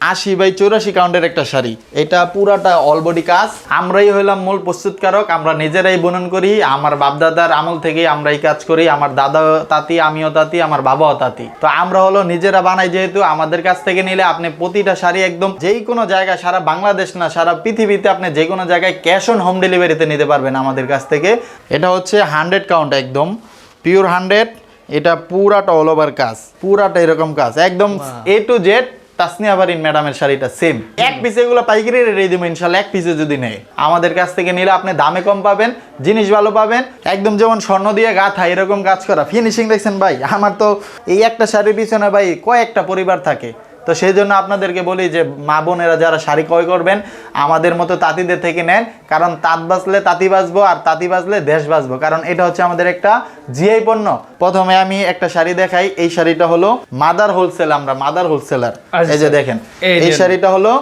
আশি বাই চৌরাশি কাউন্টের একটা শাড়ি। এটা পুরাটা অলবডি কাজ। আমরাই হইলাম মূল প্রস্তুতকারক। আমরা নিজেরাই বুনন করি। আমার বাপদাদার আমল থেকেই আমরা এই কাজ করি। আমার দাদা তাঁতি আমিও তাঁতি আমার বাবাও তাঁতি। তো আমরা হলো নিজেরা বানাই যেহেতু। আমাদের কাছ থেকে নিলে আপনি প্রতিটা শাড়ি একদম যেই কোনো জায়গায় সারা বাংলাদেশ না সারা পৃথিবীতে আপনি যে কোনো জায়গায় ক্যাশ অন হোম ডেলিভারিতে নিতে পারবেন আমাদের কাছ থেকে। এটা হচ্ছে হান্ড্রেড কাউন্ট একদম। পিওর হান্ড্রেড এটা পুরাটা অল ওভার কাজ। পুরাটা এরকম কাজ। একদম A to Z Tasnia Barin ম্যাডামের শাড়িটা সেম এক পিসে এগুলো পাইকারি রেডি দিব ইনশাল্লাহ এক পিসে যদি নেয়। আমাদের কাছ থেকে নিলে আপনি দামে কম পাবেন জিনিস ভালো পাবেন একদম যেমন স্বর্ণ দিয়ে গাথা এরকম কাজ করা। ফিনিশিং দেখছেন ভাই আমার তো এই একটা শাড়ির পিছনে ভাই কয়েকটা পরিবার থাকে। তো সেই জন্য আপনাদেরকে বলি যে মা বোনেরা যারা শাড়ি ক্রয় করবেন আমাদের মতো তাঁতিদের থেকে নেন। কারণ তাঁত বাঁচলে তাঁতি বাঁচবো আর তাঁতি বাঁচলে দেশ বাঁচবো। কারণ এটা হচ্ছে আমাদের একটা জিআই পণ্য। প্রথমে আমি একটা শাড়ি দেখাই। এই শাড়িটা হলো মাদার হোলসেল আমরা মাদার হোলসেলার। আচ্ছা। এই যে দেখেন এই এই শাড়িটা হলো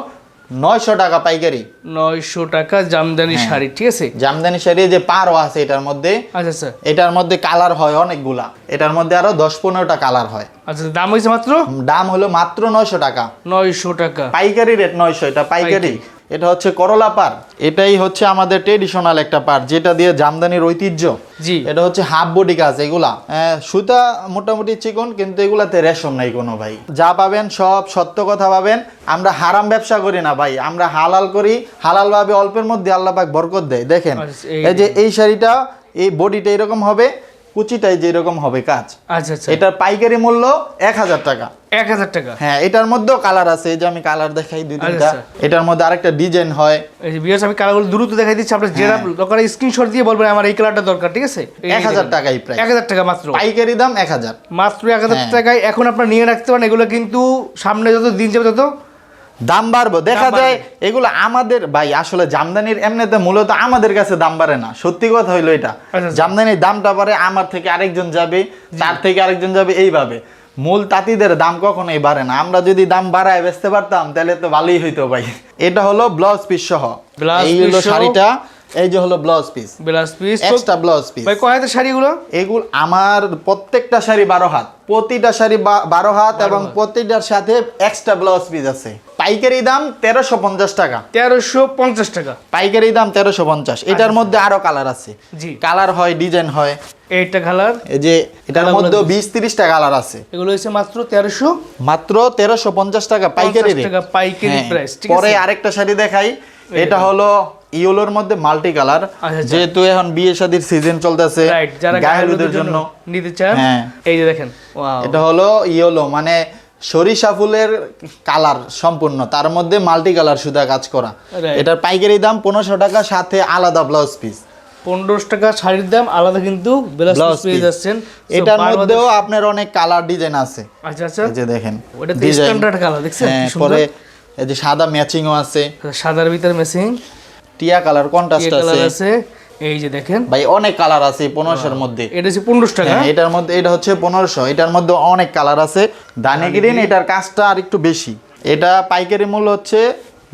নয়শো টাকা পাইকারি। নয়শো টাকা জামদানি হ্যাঁ। শাড়ি ঠিক আছে? জামদানি শাড়ি যে পারও আছে এটার মধ্যে আচ্ছা স্যার এটার মধ্যে কালার হয় অনেকগুলা। এটার মধ্যে আরও দশ পনেরোটা কালার হয়। আচ্ছা দাম হয়েছে মাত্র? দাম হলো মাত্র নয়শো টাকা। নয়শো টাকা। পাইকারি রেট নয়শো এটা পাইকারি। এটা হচ্ছে করলা পার। এটাই হচ্ছে আমাদের ট্রেডিশনাল একটা পার যেটা দিয়ে জামদানির ঐতিহ্য। জি। এটা হচ্ছে হাফ বডি কাজ এগুলা। আহ, সুতা মোটামুটি চিকন কিন্তু এগুলাতে রেশম নাই কোনো ভাই। যা পাবেন সব সত্য কথা পাবেন। আমরা হারাম ব্যবসা করি না ভাই। আমরা হালাল করি হালাল ভাবে অল্পের মধ্যে আল্লাহ পাক বরকত দেয়। দেখেন আচ্ছা, এই যে এই শাড়িটা এই বডিটা এরকম হবে কুচিটাই যে এরকম হবে কাজ আচ্ছা আচ্ছা। এটার পাইকারি মূল্য এক হাজার টাকা। এক হাজার টাকা? হ্যাঁ এটার মধ্যেও কালার আছে এই যে আমি কালার দেখাই দুই তিনটা। আচ্ছা। এটার মধ্যে আরেকটা ডিজাইন হয়। বিয়াস আমি কালারগুলো দ্রুত দেখাই দিচ্ছি আপনার যেটা দরকার স্ক্রিনশট দিয়ে বলবেন আমার এই কালারটা দরকার ঠিক আছে? এক হাজার টাকাই প্রায় এক হাজার টাকা মাত্র। পাইকারি দাম এক হাজার। মাত্র এক হাজার হ্যাঁ। টাকায় এখন আপনার নিয়ে রাখতে পারেন এগুলো কিন্তু সামনে যত দিন যাবে তত দাম বাড়বো। দেখা যায় এগুলো আমাদের ভাই আসলে জামদানির এমনিতে মূলত আমাদের কাছে দাম বাড়ে না। সত্যি কথা হইল এটা। আচ্ছা। জামদানির দামটা বাড়ে আমার থেকে আরেকজন যাবে তার থেকে আরেকজন যাবে এইভাবে। মূল তাঁতিদের দাম কখনোই বাড়ে না। আমরা যদি দাম বাড়ায় বেচতে পারতাম তাহলে তো ভালোই হইতো ভাই। এটা হলো ব্লাউজ পিস সহ। এই হলো শাড়িটা এই যে হলো blouse piece blouse piece extra blouse piece ভাই কয় হাতের শাড়িগুলো? এগুলো আমার প্রত্যেকটা শাড়ি বারো হাত। প্রতিটা শাড়ি বারো হাত এবং প্রতিটার সাথে এক্সট্রা ব্লাউজ পিস আছে। পাইকারি দাম তেরোশো পঞ্চাশ টাকা। তেরোশো পঞ্চাশ টাকা। পাইকারি দাম তেরোশো পঞ্চাশ। এটার মধ্যে আরও কালার আছে। জি। কালার হয় ডিজাইন হয়। এইটা কালার? এই যে এটার মধ্যে বিশ তিরিশটা কালার আছে। এগুলো হচ্ছে মাত্র তেরোশো? মাত্র তেরোশো পঞ্চাশ টাকা পাইকারি টাকা পাইকারি হ্যাঁ। প্রাইস পরে আরেকটা শাড়ি দেখাই। এটা হলো ইয়েলোর মধ্যে মাল্টি কালার। আচ্ছা, আচ্ছা। যেহেতু এখন বিয়ে শাদির সিজন চলতেছে গায়ে হলুদের জন্য। নিতে চান হ্যাঁ। এই যে দেখেন। এটা হলো ইয়েলো মানে সরিষা ফুলের কালার সম্পূর্ণ তার মধ্যে মাল্টি কালার সুতা কাজ করা। এটার পাইকারি দাম পনেরোশো টাকা সাথে আলাদা ব্লাউজ পিস পনেরোশো টাকা শাড়ির দাম আলাদা কিন্তু ব্লাউজ যাচ্ছেন। এটার মধ্যেও আপনার অনেক কালার ডিজাইন আছে। আচ্ছা আচ্ছা। যে দেখেন ওটা। স্ট্যান্ডার্ড কালার দেখছেন? হ্যাঁ পরে এই যে সাদা ম্যাচিংও আছে। সাদার ভিতরে মেসিং টিয়া কালার কন্ট্রাস্ট আছে। এই যে দেখেন। ভাই অনেক কালার আছে পনেরোশোর মধ্যে। এটা হচ্ছে পনেরোশো টাকা হ্যাঁ, এটার মধ্যে এটা হচ্ছে পনেরোশো। এটার মধ্যে অনেক কালার আছে। গ্রিন এটার কাজটা আর একটু বেশি। এটা পাইকারি মূল্য হচ্ছে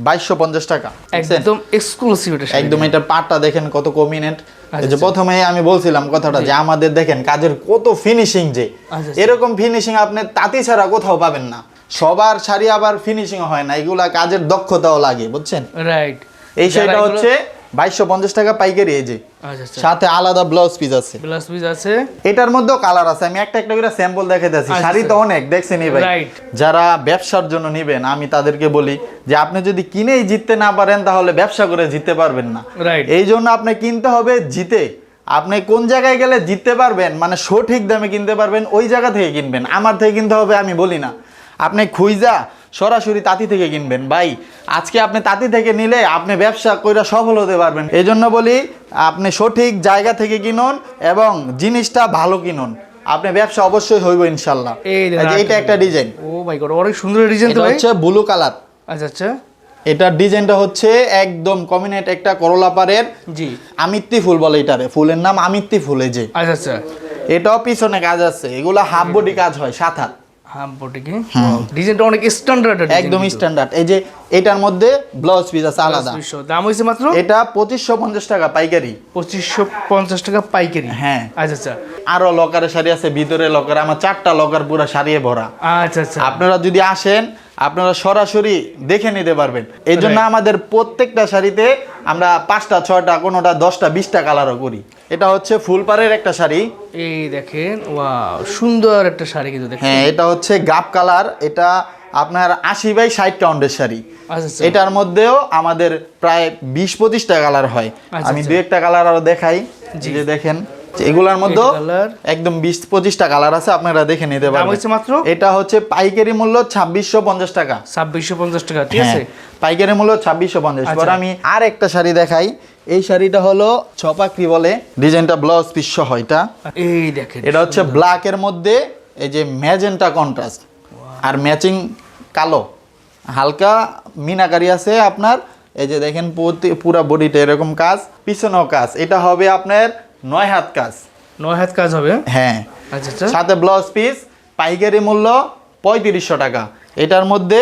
বাইশশো পঞ্চাশ টাকা একদম এক্সক্লুসিভ একদম এটা পাটটা দেখেন কত কমিনেন্ট যে আচ্ছা। প্রথমে আমি বলছিলাম কথাটা যে আমাদের দেখেন কাজের কত ফিনিশিং যে। আচ্ছা। এরকম ফিনিশিং আপনি তাঁতি ছাড়া কোথাও পাবেন না। সবার শাড়ি আবার ফিনিশিং হয় না। এগুলা কাজের দক্ষতাও লাগে বুঝছেন? রাইট এই শাড়িটা হচ্ছে বাইশশো পঞ্চাশ টাকা পাইকারি এই যে। আচ্ছা আচ্ছা। সাথে আলাদা ব্লাউজ পিস আছে। ব্লাউজ পিস আছে। এটার মধ্যেও কালার আছে। আমি একটা একটা করে স্যাম্পল দেখাইতেছি আচ্ছা, শাড়ি তো অনেক দেখছেন ভাই। যারা ব্যবসার জন্য নিবেন আমি তাদেরকে বলি যে আপনি যদি কিনেই জিততে না পারেন তাহলে ব্যবসা করে জিততে পারবেন না। এই জন্য আপনি কিনতে হবে জিতে। আপনি কোন জায়গায় গেলে জিততে পারবেন মানে সঠিক দামে কিনতে পারবেন ওই জায়গা থেকে কিনবেন। আমার থেকে কিনতে হবে আমি বলি না। আপনি খুইজা সরাসরি তাঁতি থেকে কিনবেন। ভাই আজকে আপনি তাঁতি থেকে নিলে আপনি ব্যবসা কইরা সফল হতে পারবেন। এই জন্য বলি আপনি সঠিক জায়গা থেকে কিনুন এবং জিনিসটা ভালো কিনুন। আপনি ব্যবসা অবশ্যই হইব ইনশাল্লাহ। এই দেখেন এই যে এটা একটা ডিজাইন। ও মাই গড অনেক সুন্দর ডিজাইন তো হচ্ছে ব্লু কালার আচ্ছা আচ্ছা। এটার ডিজাইনটা হচ্ছে একদম কমিনেট একটা করলা পারের জি। আমিত্তি ফুল বলে এটারে। ফুলের নাম আমিত্তি ফুল যে। আচ্ছা আচ্ছা। এটাও পিছনে কাজ আছে। এগুলো হাফ বডি কাজ হয় সাত হাত। বটিকে ডিজাইনটা অনেক স্ট্যান্ডার্ড একদম স্ট্যান্ডার্ড এই যে এটার মধ্যে ব্লাউজ পিস আছে আলাদা। দাম মাত্র? এটা টাকা পাইকারি। পঁচিশশো পঞ্চাশ টাকা পাইকারি? হ্যাঁ। আচ্ছা আচ্ছা। আরও লকারের শাড়ি আছে ভিতরে লকার আমার চারটা লকার পুরো ভরা। আচ্ছা আচ্ছা। আপনারা যদি আসেন আপনারা সরাসরি দেখে নিতে পারবেন। এই জন্য আমাদের প্রত্যেকটা শাড়িতে আমরা পাঁচটা ছয়টা কোনোটা দশটা বিশটা কালারও করি। এটা হচ্ছে ফুলপাড়ের একটা শাড়ি। এই দেখেন ওয়াও সুন্দর একটা শাড়ি কিন্তু দেখেন হ্যাঁ এটা হচ্ছে গাপ কালার এটা আপনার আশি বাই ষাট কাউন্টের শাড়ি। আচ্ছা আচ্ছা। এটার মধ্যেও আমাদের প্রায় বিশ পঁচিশটা কালার হয়। আচ্ছা, আমি। দু একটা কালার আরও দেখাই। যে দেখেন এগুলার মধ্যে একদম বিশ পঁচিশটা কালার আছে আপনারা দেখে নিতে দাম পারবেন। মাত্র? এটা হচ্ছে পাইকারি মূল্য ছাব্বিশশো পঞ্চাশ টাকা। ছাব্বিশশো পঞ্চাশ টাকা ঠিক আছে? হ্যাঁ, পাইকারি মূল্য ছাব্বিশশো পঞ্চাশ। আমি আর একটা শাড়ি দেখাই। এই শাড়িটা হলো ছপাকরি বলে। ডিজাইনটা ব্লাউজ পিস সহ এটা। এই দেখেন এটা হচ্ছে ব্ল্যাকের মধ্যে এই যে ম্যাজেন্টা কন্ট্রাস্ট আর ম্যাচিং কালো। হালকা মিনাকারি আছে আপনার। এই যে দেখেন পুরা বডিটা এরকম কাজ। পিছনেও কাজ। এটা হবে আপনার নয় হাত কাজ। নয় হাত কাজ হবে? হ্যাঁ। আচ্ছা আচ্ছা। সাথে ব্লাউজ পিস পাইকারি মূল্য পঁয়ত্রিশশো টাকা। এটার মধ্যে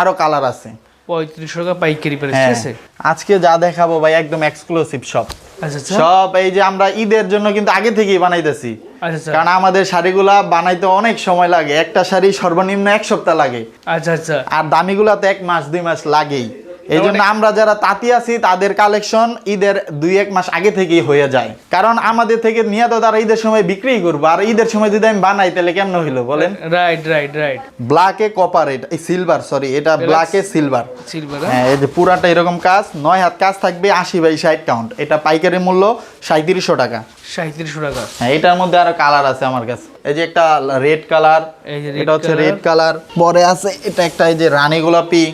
আরও কালার আছে। পঁয়ত্রিশশো টাকা পাইকারি প্রাইস ঠিক হ্যাঁ। আছে? আজকে যা দেখাবো ভাই একদম এক্সক্লুসিভ সব আচ্ছা আচ্ছা। সব এই যে আমরা ঈদের জন্য কিন্তু আগে থেকেই বানাইতেছি। আচ্ছা আচ্ছা। কারণ আমাদের শাড়িগুলা বানাইতে অনেক সময় লাগে। একটা শাড়ি সর্বনিম্ন এক সপ্তাহ লাগে। আচ্ছা আচ্ছা। আর দামিগুলাতে এক মাস দুই মাস লাগেই। এই জন্য আমরা যারা তাঁতি আছি তাদের কালেকশন ঈদের দুই এক মাস আগে থেকেই হয়ে যায়। কারণ আমাদের থেকে নিয়ে তো তারা ঈদের সময় বিক্রি করব আর ঈদের সময় যদি আমি বানাই তাহলে কেমন হইল বলেন? রাইট রাইট রাইট ব্ল্যাকে কপার এটা সিলভার সরি এটা ব্ল্যাকে সিলভার সিলভার হ্যাঁ এই যে পুরাটা এরকম কাজ নয় হাত কাজ থাকবে আশি বাই ষাট কাউন্ট এটা পাইকারি মূল্য সাঁত্রিশশো টাকা। সাঁত্রিশশো টাকা। হ্যাঁ এটার মধ্যে আরও কালার আছে আমার কাছে। এই যে একটা রেড কালার এটা হচ্ছে রেড কালার পরে আছে এটা একটা এই যে রানী গোলাপি।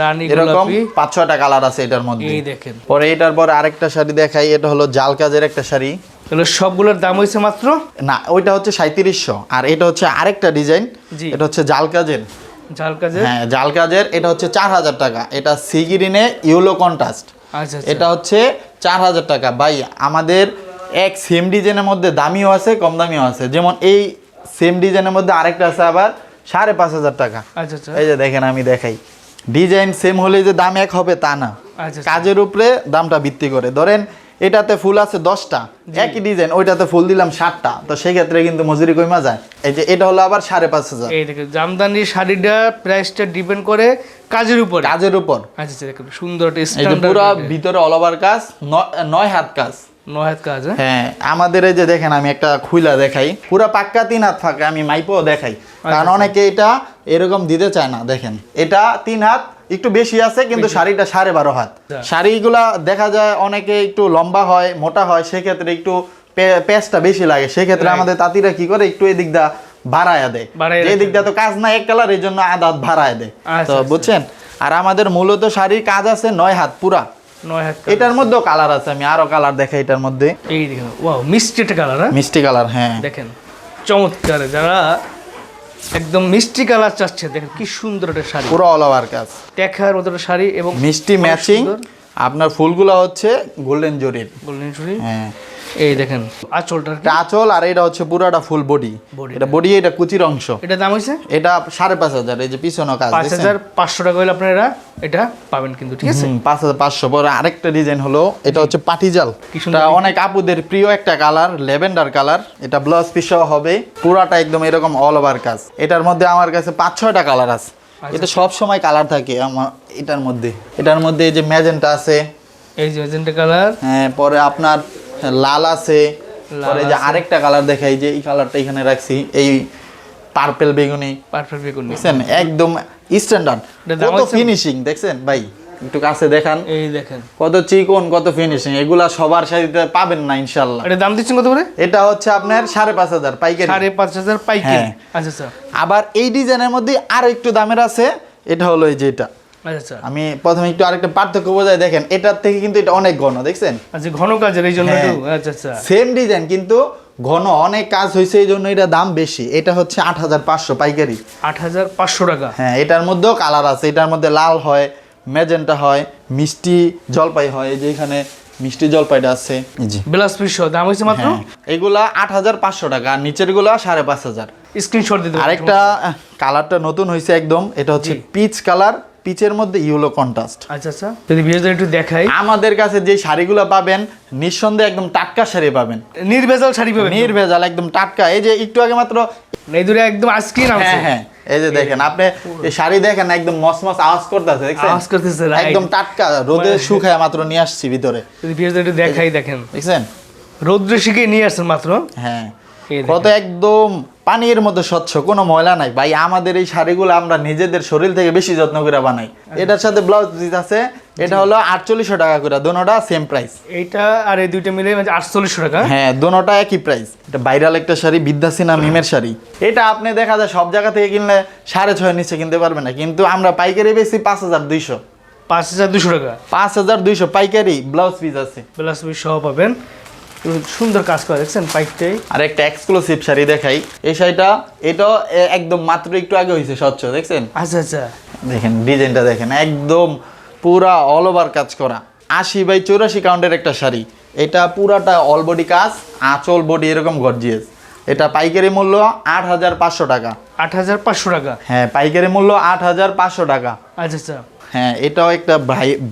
রানী এরকম পাঁচ ছয়টা কালার আছে এটার মধ্যে। এই দেখেন। পরে এটার পরে আরেকটা শাড়ি দেখাই এটা হলো জাল কাজের একটা শাড়ি। তাহলে সবগুলোর দাম হয়েছে মাত্র? না ওইটা হচ্ছে সাঁত্রিশশো আর এটা হচ্ছে আরেকটা ডিজাইন এটা হচ্ছে জাল কাজের। ঝাল কাজে হ্যাঁ জাল কাজের এটা হচ্ছে চার হাজার টাকা। এটা সিগিরিনে ইউলো কন্ট্রাস্ট। এটা হচ্ছে চার হাজার টাকা। ভাই আমাদের এক সেম ডিজাইনের মধ্যে দামিও আছে কম দামিও আছে। যেমন এই সেম ডিজাইনের মধ্যে আরেকটা আছে আবার সাড়ে পাঁচ হাজার টাকা। আচ্ছা আচ্ছা। এই যে দেখেন আমি দেখাই। ডিজাইন সেম হলে যে দাম এক হবে তা না। আচ্ছা আচ্ছা। কাজের উপরে দামটা ভিত্তি করে। ধরেন এটাতে ফুল আছে দশটা একই ডিজাইন ওইটাতে ফুল দিলাম সাতটা তো সেক্ষেত্রে কিন্তু মজুরি কমা যায়। এই যে এটা হলো আবার সাড়ে পাঁচ হাজার। জামদানি শাড়িটা প্রাইসটা ডিপেন্ড করে কাজের উপরে। কাজের উপর। আচ্ছা আচ্ছা দেখেন সুন্দর পুরো ভিতরে অল ওভার কাজ নয় হাত কাজ। নয় হাত কাজ হ্যাঁ? হ্যাঁ আমাদের এই যে দেখেন আমি একটা খুইলা দেখাই। পুরো পাক্কা তিন হাত ফাঁকা আমি মাইপও দেখাই। কারণ। অনেকে এটা এরকম দিতে চায় না দেখেন। এটা তিন হাত একটু বেশি আছে কিন্তু শাড়িটা সাড়ে বারো হাত। আচ্ছা। শাড়িগুলা দেখা যায় অনেকে একটু লম্বা হয় মোটা হয় সেক্ষেত্রে একটু পে- পেঁচটা বেশি লাগে। সেক্ষেত্রে আমাদের তাঁতিরা কি করে? একটু এদিক দা ভাড়ায় দেয়। যে রাখে। দিকটা তো কাজ না এক কালার এই জন্য আদাত ভাড়ায় দেয়। আচ্ছা, তো আচ্ছা। বুঝছেন? আর আমাদের মূলত শাড়ির কাজ আছে নয় হাত পুরা। এটার মধ্যেও কালার আছে আমি আরও কালার দেখাই এটার মধ্যে। এই দেখেন ওয়াও মিষ্টি কালার হ্যাঁ? মিষ্টি কালার হ্যাঁ। দেখেন চমৎকার যারা একদম মিষ্টি কালার চাচ্ছে দেখেন কি সুন্দর একটা শাড়ি। পুরো অল ওভার কাজ। টেকার মতো একটা শাড়ি এবং মিষ্টি ম্যাচিং। আপনার ফুলগুলো হচ্ছে গোল্ডেন জরির গোল্ডেন জরি হ্যাঁ। এই দেখেন আঁচলটা আঁচল আর এটা হচ্ছে পুরাটা ফুল বডি। এটা বডি এটা কুচির অংশ। এটা দাম হয়েছে এটা সাড়ে পাঁচ হাজার এই যে পিছনে কাজ পাঁচ হাজার পাঁচশো টাকা হলে আপনারা এটা পাবেন কিন্তু ঠিক আছে? পাঁচ হাজার পাঁচশো। পরে আরেকটা ডিজাইন হলো এটা হচ্ছে পাটিজাল। অনেক আপুদের প্রিয় একটা কালার লেভেন্ডার কালার। এটা ব্লাউজ পিস হবে পুরাটা একদম এরকম অল ওভার কাজ। এটার মধ্যে আমার কাছে পাঁচ ছয়টা কালার আছে। আচ্ছা। এটা সব সময় কালার থাকে আমার এটার মধ্যে। এটার মধ্যে এই যে ম্যাজেন্টা আছে। এই যে এজেন্টা কালার। হ্যাঁ পরে আপনার লাল আছে পরে যে আরেকটা কালার দেখাই যে এই কালারটা এখানে রাখছি এই পার্পেল বেগুনি। পারফেক্ট বেগুন। দেখছেন? একদম স্ট্যান্ডার্ড কত ফিনিশিং দেখছেন? ভাই একটু কাছে দেখান। এই দেখেন। কত চিকন কত ফিনিশিং এগুলা সবার সাথে পাবেন না ইনশাল্লাহ এটা দাম দিচ্ছেন কত করে? এটা হচ্ছে আপনার সাড়ে পাঁচ হাজার পাইকারি। সাড়ে পাঁচ হাজার পাইকারি। হ্যাঁ। আচ্ছা আচ্ছা। আবার এই ডিজাইনের মধ্যে আরও একটু দামের আছে। এটা হলো এই যে এটা। আমি প্রথমে একটু আরেকটা পার্থক্য বোঝাই দেখেন এটার থেকে কিন্তু এটা অনেক ঘন দেখছেন? আচ্ছা ঘন কাজের এই জন্য হ্যাঁ। আচ্ছা আচ্ছা। সেম ডিজাইন কিন্তু ঘন অনেক কাজ হয়েছে এই জন্য এটা দাম বেশি। এটা হচ্ছে আট হাজার পাঁচশো পাইকারি। আট হাজার পাঁচশো টাকা। হ্যাঁ এটার মধ্যেও কালার আছে। এটার মধ্যে লাল হয় ম্যাজেন্টা হয় মিষ্টি জলপাই হয় এই যে এখানে মিষ্টি জলপাইটা আছে। জি ব্লাউজ পিস দাম হয়েছে মাত্র? হ্যাঁ এগুলা আট হাজার পাঁচশো টাকা আর নিচেরগুলা সাড়ে পাঁচ হাজার। স্ক্রিনশট দিতে। আরেকটা কালারটা নতুন হয়েছে একদম। এটা হচ্ছে পিচ কালার পিচের মধ্যে ইউলো কন্ট্রাস্ট আচ্ছা আচ্ছা। যদি ভিডিওটা একটু দেখাই। আমাদের কাছে যে শাড়িগুলো পাবেন নিঃসন্দেহে একদম টাটকা শাড়ি পাবেন। নির্ভেজাল শাড়ি পাবেন? নির্ভেজাল একদম টাটকা। এই যে একটু আগে মাত্র এই দূরে একদম আজকে নামছে হ্যাঁ হ্যাঁ। এই যে দেখেন আপনি এই শাড়ি দেখেন একদম মসমস আওয়াজ করতেছে দেখছেন? আওয়াজ করতেছে. একদম টাটকা রোদে শুকায় মাত্র নিয়ে আসছি ভিতরে। যদি ভিডিওটা একটু দেখাই দেখেন। দেখছেন? রৌদ্র শিখে নিয়ে আসছেন মাত্র। হ্যাঁ। কত একদম পানির মধ্যে স্বচ্ছ কোনো ময়লা নাই। ভাই আমাদের এই শাড়িগুলো আমরা নিজেদের শরীর থেকে বেশি যত্ন করে বানাই। এটার সাথে ব্লাউজ পিস আছে এটা হলো আটচল্লিশশো টাকা করে দোনোটা সেম প্রাইস এইটা আর এই দুইটা মিলে মানে আটচল্লিশশো টাকা? হ্যাঁ দোনোটা একই প্রাইস এটা ভাইরাল একটা শাড়ি বিদ্যাসিনা মিমের শাড়ি। এটা আপনি দেখা যায় সব জায়গা থেকে কিনলে সাড়ে ছয় নিচে কিনতে পারবেন না কিন্তু আমরা পাইকারি বেশি পাঁচ হাজার দুইশো। পাঁচ হাজার দুশো টাকা? পাঁচ হাজার দুইশো পাইকারি ব্লাউজ পিস আছে। ব্লাউজ পিস সহ পাবেন। সুন্দর কাজ করা দেখছেন পাইকটাই আর একটা এক্সক্লুসিভ শাড়ি দেখাই। এই শাড়িটা এটা একদম মাত্র একটু আগে হয়েছে স্বচ্ছ দেখছেন? আচ্ছা আচ্ছা। দেখেন ডিজাইনটা দেখেন একদম পুরা অল ওভার কাজ করা। আশি বাই চৌরাশি কাউন্টের একটা শাড়ি। এটা পুরাটা অল বডি কাজ আঁচল বডি এরকম গর্জিয়াস এটা পাইকারি মূল্য আট হাজার পাঁচশো টাকা। আট হাজার পাঁচশো টাকা। হ্যাঁ পাইকারি মূল্য আট হাজার পাঁচশো টাকা। আচ্ছা আচ্ছা। হ্যাঁ এটাও একটা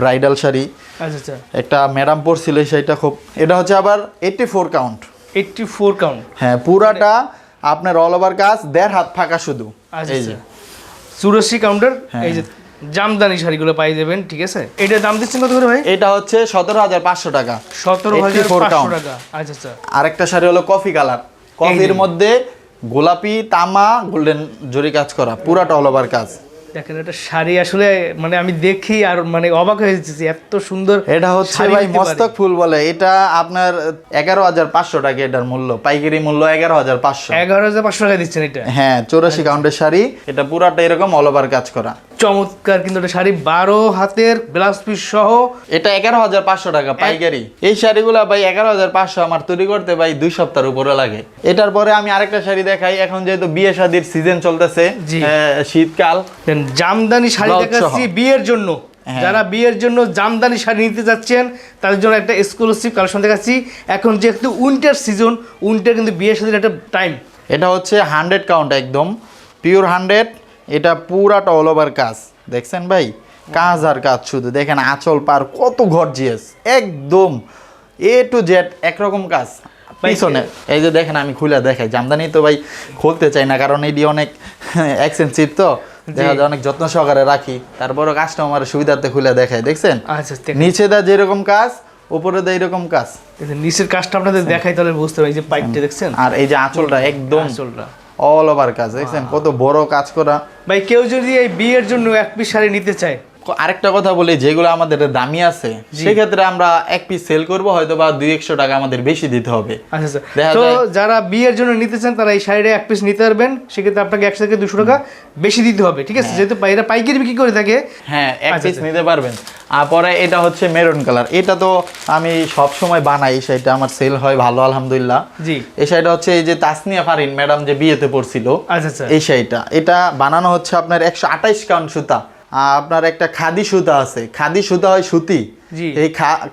ব্রাইডাল শাড়ি। আচ্ছা আচ্ছা। একটা ম্যাডাম পরছিল এই শাড়িটা খুব এটা হচ্ছে আবার eighty four count eighty four count হ্যাঁ পুরাটা আপনার অল ওভার কাজ দেড় হাত ফাঁকা শুধু। আচ্ছা এই যে। চুরাশি কাউন্টার হ্যাঁ। এই যে জামদানি শাড়িগুলো পাই যাবেন ঠিক আছে? এটা দাম দিচ্ছেন কত করে ভাই? এটা হচ্ছে সতেরো হাজার পাঁচশো টাকা। সতেরো হাজার 84 পাঁচশো টাকা। আচ্ছা আচ্ছা। আরেকটা শাড়ি হলো কফি কালার কফির মধ্যে গোলাপি তামা গোল্ডেন জরি কাজ করা পুরাটা অল ওভার কাজ। দেখেন এটা শাড়ি আসলে মানে আমি দেখি আর মানে অবাক হয়ে যাচ্ছি এত সুন্দর এটা হচ্ছে ভাই মস্তক ফুল বলে। এটা আপনার এগারো হাজার পাঁচশো টাকা এটার মূল্য। পাইকারি মূল্য এগারো হাজার পাঁচশো। এগারো হাজার পাঁচশো টাকা দিচ্ছেন এটা? হ্যাঁ চৌরাশি কাউন্টের শাড়ি। এটা পুরাটা এরকম অল ওভার কাজ করা। চমৎকার কিন্তু এটা শাড়ি বারো হাতের ব্লাউজ পিস সহ। এটা এগারো হাজার পাঁচশো টাকা পাইকারি। এই শাড়িগুলো ভাই এগারো হাজার পাঁচশো আমার তৈরি করতে ভাই দুই সপ্তাহের উপরে লাগে। এটার পরে আমি আরেকটা শাড়ি দেখাই এখন যেহেতু বিয়ে শাদির সিজন চলতেছে শীতকাল। জামদানি শাড়ি দেখাচ্ছি বিয়ের জন্য। হ্যাঁ। যারা বিয়ের জন্য জামদানি শাড়ি নিতে যাচ্ছেন তাদের জন্য একটা এক্সক্লুসিভ কালেকশন দেখাচ্ছি। এখন যেহেতু উইন্টার সিজন উইন্টার কিন্তু বিয়ের সাথে একটা টাইম এটা হচ্ছে হান্ড্রেড কাউন্ট একদম পিওর হান্ড্রেড এটা পুরাটা অল ওভার কাজ। দেখছেন ভাই? কাজ আর কাজ শুধু। দেখেন আঁচল পার কত গর্জিয়াস একদম এ টু জেড একরকম কাজ। পিছনে। এই যে দেখেন আমি খুলে দেখাই। জামদানি তো ভাই খুলতে চাই না কারণ এটি অনেক এক্সপেন্সিভ তো। দেখা যায় অনেক যত্ন সহকারে রাখি। তারপরও কাস্টমার সুবিধার্থে খুলে দেখাই। দেখছেন? আচ্ছা নিচে দা যেরকম কাজ উপরে দা এরকম কাজ। নিচের কাজটা আপনাদের দেখাই তাহলে বুঝতে পারি যে পাইপটা দেখছেন? আর এই যে আঁচলটা একদম আঁচলটা। অল ওভার কাজ দেখছেন? কত বড় কাজ করা। ভাই কেউ যদি এই বিয়ের জন্য এক পিস শাড়ি নিতে চায় আরেকটা কথা বলি যেগুলো আমাদের দামি আছে সেক্ষেত্রে আমরা এক পিস সেল করব হয়তো বা দুই একশো টাকা আমাদের বেশি দিতে হবে। আচ্ছা আচ্ছা। তো যারা বিয়ের জন্য নিতে চান তারা এই শাড়িটা এক পিস নিতে পারবেন। সেক্ষেত্রে আপনাকে একশো থেকে দুশো টাকা বেশি দিতে হবে ঠিক আছে? যেহেতু এরা পাইকারি বিক্রি করে থাকে। হ্যাঁ এক আচ্ছা, পিস আচ্ছা। নিতে পারবেন। আর পরে এটা হচ্ছে মেরুন কালার এটা তো আমি সব সময় বানাই সেটা আমার সেল হয় ভালো আলহামদুলিল্লাহ। জি। এই শাড়িটা হচ্ছে এই যে তাসনিয়া ফারিন ম্যাডাম যে বিয়েতে পড়ছিল আচ্ছা আচ্ছা। এই শাড়িটা। এটা বানানো হচ্ছে আপনার একশো আঠাইশ কাউন্ট সুতা। আপনার একটা খাদি সুতা আছে। খাদি সুতা হয় সুতি। এই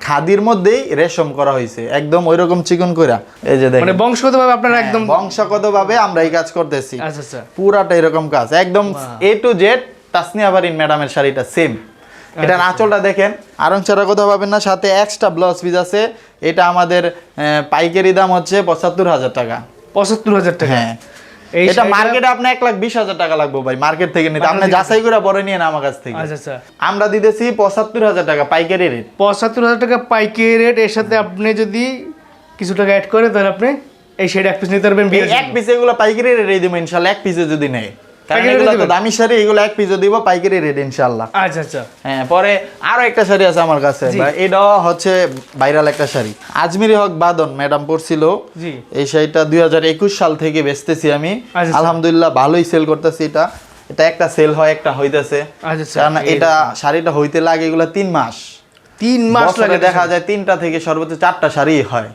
খাদির মধ্যেই রেশম করা হয়েছে। একদম ওইরকম চিকন কইরা। এই যে দেখেন। মানে বংশগতভাবে আপনারা একদম বংশগত ভাবে আমরা এই কাজ করতেছি। আচ্ছা আচ্ছা। পুরাটা এরকম কাজ। একদম A to Z Tasnia Farin ম্যাডামের শাড়িটা সেম এটার আচ্ছা, আঁচলটা দেখেন। আরং ছাড়া কোথাও পাবেন না সাথে এক্সট্রা ব্লাউজ পিস আছে। এটা আমাদের পাইকারি দাম হচ্ছে পঁচাত্তর হাজার টাকা। পঁচাত্তর হাজার টাকা। হ্যাঁ। এটা মার্কেটে আপনি এক লাখ বিশ হাজার টাকা লাগবে ভাই মার্কেট থেকে নিতে। আপনি যাচাই করে পরে নিয়ে আমার কাছ থেকে। আচ্ছা আচ্ছা। আমরা দিতেছি পঁচাত্তর হাজার টাকা পাইকারি রেট পঁচাত্তর হাজার টাকা পাইকারি রেট এর সাথে আপনি যদি কিছু টাকা অ্যাড করে তাহলে আপনি এই শেড এক পিস নিতে পারবেন এক পিস এগুলো পাইকারি রেটে দিব ইনশাল্লাহ এক পিসে যদি নেয়। কারণ এগুলো তো দামি শাড়ি এগুলো এক পিসে দিব পাইকারি রেট ইনশাল্লাহ আচ্ছা আচ্ছা। হ্যাঁ পরে আরও একটা শাড়ি আছে আমার কাছে। জি। হচ্ছে ভাইরাল একটা শাড়ি। আজমিরি হক বাদন ম্যাডাম পরছিল। এই শাড়িটা দুই সাল থেকে বেচতেছি আমি। আচ্ছা। আলহামদুলিল্লাহ ভালোই সেল করতেছি এটা। এটা একটা সেল হয় একটা হইতেছে। কারণ এটা শাড়িটা হইতে লাগে এগুলো তিন মাস। তিন মাস লাগে দেখা যায় তিনটা থেকে সর্বোচ্চ চারটা শাড়ি হয়।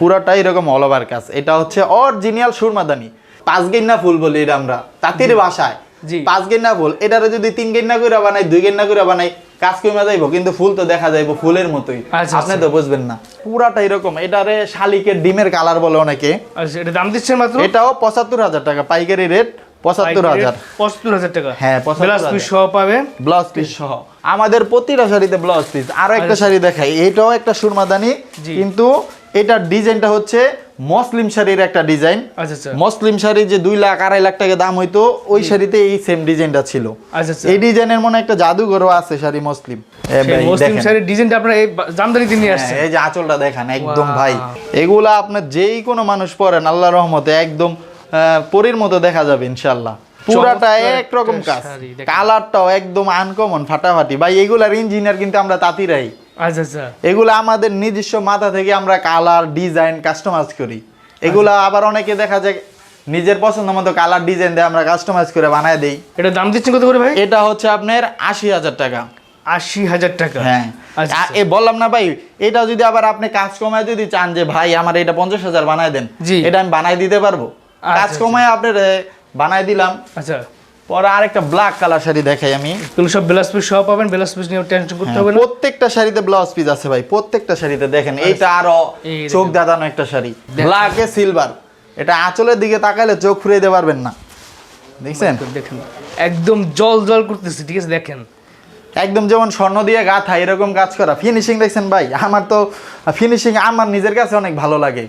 পুরাটাই এরকম অল ওভার কাজ এটা হচ্ছে অরিজিনাল সুরমাদানি। পাঁচ গেন্না ফুল বলি এটা আমরা তাঁতির বাসায়। পাঁচ গেন্না ফুল এটারে যদি তিন গেন্না করে বানাই দুই গেন্না করে বানাই কাজ কমে যাইবো কিন্তু ফুল তো দেখা যাইবো ফুলের মতোই। আচ্ছা, আপনি তো বুঝবেন না। পুরাটা এরকম এটারে শালিকের ডিমের কালার বলে অনেকে। আচ্ছা এটা দাম দিচ্ছেন মাত্র? এটাও পঁচাত্তর হাজার টাকা পাইকারি রেট পঁচাত্তর হাজার। পঁচাত্তর হাজার টাকা। হ্যাঁ, ব্লাউজ পিস সহ পাবেন ব্লাউজ পিস সহ। আমাদের প্রতিটা শাড়িতে ব্লাউজ পিস। আরও একটা শাড়ি দেখাই এটাও একটা সুরমাদানি। কিন্তু এটার ডিজাইনটা হচ্ছে মুসলিম শাড়ির একটা ডিজাইন। আচ্ছা আচ্ছা। মুসলিম শাড়ি যে দুই লাখ আড়াই লাখ টাকা দাম হইতো ওই শাড়িতে এই সেম ডিজাইনটা ছিল। আচ্ছা এই ডিজাইনের মনে একটা জাদুঘরও আছে শাড়ি মুসলিম। শাড়ির ডিজাইনটা আপনারা এই জামদানিতে নিয়ে হ্যাঁ, এই যে আঁচলটা দেখেন একদম ভাই। এগুলা আপনার যেই কোনো মানুষ পরেন আল্লাহ রহমতে একদম পরীর মতো দেখা যাবে ইনশাল্লাহ পুরাটা একরকম কাজ। কালারটাও একদম আনকমন ফাটাফাটি। ভাই এগুলার ইঞ্জিনিয়ার কিন্তু আমরা তাঁতিরাই। আচ্ছা আচ্ছা। এগুলো আমাদের নিজস্ব মাথা থেকে আমরা কালার ডিজাইন কাস্টমাইজ করি। এগুলা আবার অনেকে দেখা যায় নিজের পছন্দ মতো কালার ডিজাইন দিয়ে আমরা কাস্টমাইজ করে বানায় দেই। এটা দাম দিচ্ছেন কত করে ভাই? এটা হচ্ছে আপনার আশি হাজার টাকা। আশি হাজার টাকা। হ্যাঁ। আচ্ছা, এ বললাম না ভাই এটা যদি আবার আপনি কাজ কমায় যদি চান যে ভাই আমার এটা পঞ্চাশ হাজার বানায় দেন জি। এটা আমি বানাই দিতে পারব। আচ্ছা, কাজ আচ্ছা। কমায় আপনার এ, বানাই দিলাম। আচ্ছা। পরে আরেকটা ব্ল্যাক কালার শাড়ি দেখাই আমি। এগুলো সব ব্লাউজ পিস সহ পাবেন ব্লাউজ পিস নিয়ে টেনশন করতে হ্যাঁ, হবে না। প্রত্যেকটা শাড়িতে ব্লাউজ পিস আছে ভাই প্রত্যেকটা শাড়িতে দেখেন এইটা আরও চোখ দাদানো একটা শাড়ি। ব্ল্যাক এ সিলভার এটা আঁচলের দিকে তাকাইলে চোখ ফুরিয়ে দিতে পারবেন না। দেখছেন? দেখেন একদম জল জল করতেছে ঠিক আছে দেখেন। একদম যেমন স্বর্ণ দিয়ে গাঁথা এরকম কাজ করা। ফিনিশিং দেখছেন ভাই আমার তো ফিনিশিং আমার নিজের কাছে অনেক ভালো লাগে।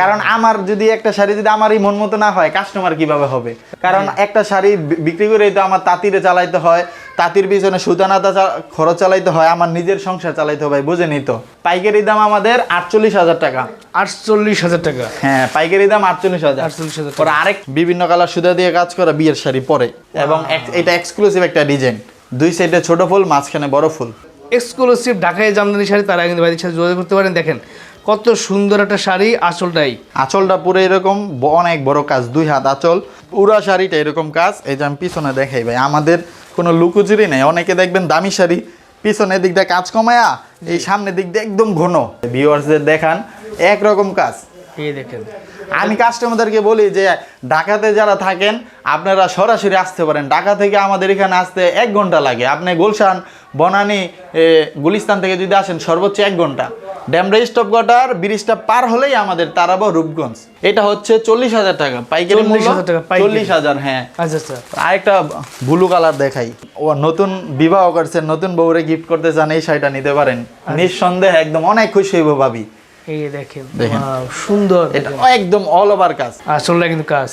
কারণ আমার যদি একটা শাড়ি যদি আমারই মন মতো না হয় কাস্টমার কীভাবে হবে? কারণ একটা শাড়ি বিক্রি করে তো আমার তাঁতিরে চালাইতে হয় তাঁতির পিছনে সুতানাতা খরচ চালাইতে হয় আমার নিজের সংসার চালাইতে হয় বুঝেনি তো। পাইকারি দাম আমাদের আটচল্লিশ হাজার টাকা। আটচল্লিশ হাজার টাকা। হ্যাঁ পাইকারি দাম আটচল্লিশ হাজার। আটচল্লিশ হাজার আরেক বিভিন্ন কালার সুতা দিয়ে কাজ করা বিয়ের শাড়ি পরে। এবং এটা এক্সক্লুসিভ একটা ডিজাইন দুই সাইডে ছোট ফুল মাঝখানে বড় ফুল। এক্সক্লুসিভ ঢাকায় জামদানি শাড়ি তারা কিন্তু ভাইদের সাথে যোগাযোগ করতে পারেন। দেখেন কত সুন্দর একটা শাড়ি আসলটাই আঁচলটা পুরো এরকম অনেক বড় কাজ দুই হাত আঁচল। পুরা শাড়িটা এরকম কাজ এই যে আমি পিছনে দেখাই ভাই আমাদের কোনো লুকোচুরি নেই। অনেকে দেখবেন দামি শাড়ি পিছনের দিক দিয়ে কাজ কমায়া এই সামনের দিক দিয়ে একদম ঘন। ভিউয়ার্সদের দেখান একরকম কাজ। এই দেখেন আমি কাস্টমারদেরকে বলি যে ঢাকাতে যারা থাকেন আপনারা সরাসরি আসতে পারেন। ঢাকা থেকে আমাদের এখানে আসতে এক ঘণ্টা লাগে। আপনি গুলশান বনানি গুলিস্তান থেকে যদি আসেন সর্বোচ্চ এক ঘণ্টা। ড্যামরা স্টপ কোয়ার্টার ব্রিজটা পার হলেই আমাদের তারাবো রূপগঞ্জ। এটা হচ্ছে চল্লিশ হাজার টাকা। পাইকারি মূল্য 40,000 টাকা চল্লিশ হাজার হ্যাঁ। আচ্ছা আচ্ছা। আরেকটা ব্লু কালার দেখাই। ও নতুন বিবাহ করছেন নতুন বউরে গিফট করতে চান এই শাড়িটা নিতে পারেন। নিঃসন্দেহে একদম অনেক খুশি হইব ভাবি। এই দেখেন। সুন্দর এটা একদম অল ওভার কাজ। আসলে কিন্তু কাজ।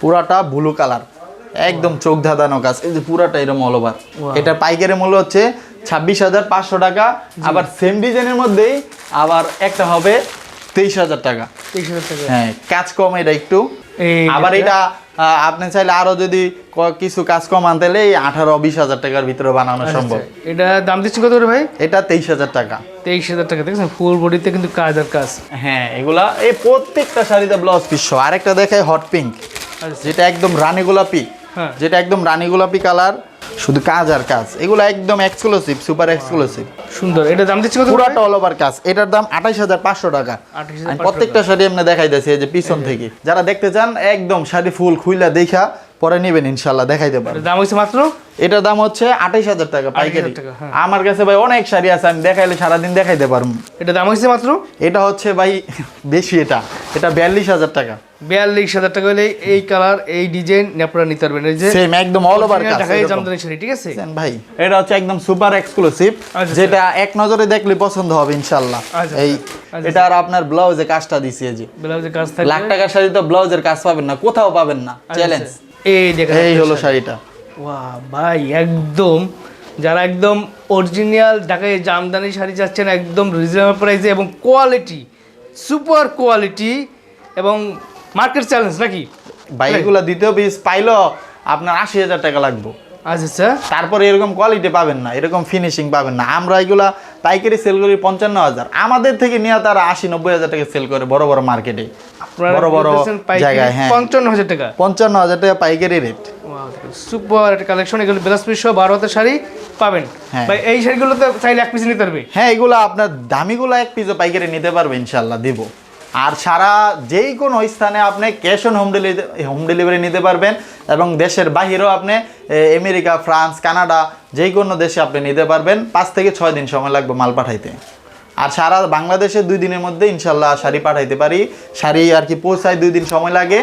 পুরাটা ব্লু কালার একদম চোখ ধাঁধানো কাজ। এই যে পুরাটা এরকম অল ওভার এটা পাইকারি মূল্য হচ্ছে ছাব্বিশ হাজার পাঁচশো টাকা। আবার সেম ডিজাইনের মধ্যেই আবার একটা হবে তেইশ হাজার টাকা। তেইশ হাজার টাকা। হ্যাঁ কাজ কম এটা একটু। আবার এটা আপনি চাইলে আরও যদি কিছু কাজ কম আনতে হলে এই আঠারো বিশ হাজার টাকার ভিতরে বানানো সম্ভব। আচ্ছা, এটা দাম দিচ্ছি কত করে ভাই? এটা তেইশ হাজার টাকা। তেইশ হাজার টাকা দেখছেন? ফুল বডিতে কিন্তু কাজ আর কাজ। হ্যাঁ এগুলা এই প্রত্যেকটা শাড়িতে ব্লাউজ পিস আরেকটা দেখে হট পিঙ্ক আচ্ছা। যেটা একদম রানী গোলাপি হ্যাঁ। যেটা একদম রানী গোলাপি কালার শুধু কাজ আর কাজ। এগুলো একদম এক্সক্লুসিভ সুপার এক্সক্লুসিভ সুন্দর। এটা দাম দিচ্ছি কত পুরোটা অল ওভার কাজ। এটার দাম আঠাইশ হাজার পাঁচশো টাকা। আমি প্রত্যেকটা শাড়ি এমনি দেখাই দিয়েছি এই যে পিছন থেকে। যারা দেখতে চান একদম শাড়ি ফুল খুইলা দেখা। পরে নেবেন ইনশাল্লাহ দেখাইতে পারেন দাম হয়েছে মাত্র? এটার দাম হচ্ছে আঠাইশ হাজার টাকা পাইকারি। 28,000 টাকা, হ্যাঁ। আমার কাছে ভাই অনেক শাড়ি আছে আমি দেখাইলে সারাদিন দেখাইতে পারব। এটা দাম হয়েছে মাত্র? এটা হচ্ছে ভাই বেশি এটা। এটা বিয়াল্লিশ হাজার টাকা। বিয়াল্লিশ হাজার টাকা হলে এই কালার এই ডিজাইন আপনারা নিতে পারবেন। এই যে সেম একদম অল ওভার কাজ জামদানি শাড়ি ঠিক আছে? ভাই। এটা হচ্ছে একদম সুপার এক্সক্লুসিভ আচ্ছা, যেটা এক নজরে দেখলে পছন্দ হবে ইনশাল্লাহ। আচ্ছা, এই আচ্ছা। এটা আর আপনার ব্লাউজে কাজটা দিছি এই যে। ব্লাউজের কাজ লাখ টাকার শাড়ি তো ব্লাউজের কাজ পাবেন না কোথাও পাবেন না। আচ্ছা, চ্যালেঞ্জ এই দেখেন এই হলো শাড়িটা। ওয়াহ ভাই একদম যারা একদম অরিজিনাল ঢাকায় জামদানি শাড়ি যাচ্ছেন একদম রিজনেবল প্রাইসে এবং কোয়ালিটি সুপার কোয়ালিটি এবং মার্কেট চ্যালেঞ্জ নাকি? ভাই এগুলো দ্বিতীয় পিস পাইলো আপনার আশি হাজার টাকা লাগবে। আচ্ছা আচ্ছা তারপরে এরকম কোয়ালিটি পাবেন না এরকম ফিনিশিং পাবেন না। আমরা এগুলা পাইকারি সেল করি পঞ্চান্ন হাজার। আমাদের থেকে নিয়ে তারা আশি নব্বই হাজার টাকা সেল করে বড় বড় মার্কেটে বড় বড় জায়গায় হ্যাঁ। পঞ্চান্ন হাজার টাকা। পঞ্চান্ন হাজার টাকা পাইকারি রেট সুপার একটা কালেকশন এগুলো ব্লাউজ পিস সহ বারো হাতের শাড়ি পাবেন। হ্যাঁ। ভাই এই শাড়িগুলো তো চাইলে এক পিস নিতে পারবে? হ্যাঁ এগুলো আপনার দামিগুলো এক পিসও পাইকারি নিতে পারবে ইনশাল্লাহ দিব। আর সারা যেই কোনো স্থানে আপনি cash on home delivery home delivery নিতে পারবেন এবং দেশের বাহিরেও আপনি আমেরিকা, ফ্রান্স, কানাডা যেই কোনো দেশে আপনি নিতে পারবেন। পাঁচ থেকে ছয় দিন সময় লাগবে মাল পাঠাইতে। আর সারা বাংলাদেশে দুই দিনের মধ্যে ইনশাল্লাহ শাড়ি পাঠাইতে পারি। শাড়ি আর কি পৌঁছায় দুই দিন সময় লাগে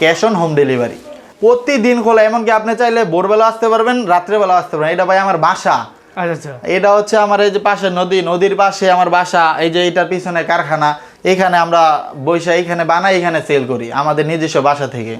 ক্যাশ অন হোম ডেলিভারি প্রতিদিন খোলা, এমনকি আপনি চাইলে ভোরবেলা আসতে পারবেন রাত্রেবেলা আসতে পারবেন। এটা ভাই আমার বাসা। এটা হচ্ছে আমার এই যে পাশে নদী, নদীর পাশে আমার বাসা, এই যে এটার পিছনে কারখানা, এখানে আমরা বৈশা এখানে বানাই, এখানে সেল করি, আমাদের নিজস্ব বাসা থেকে।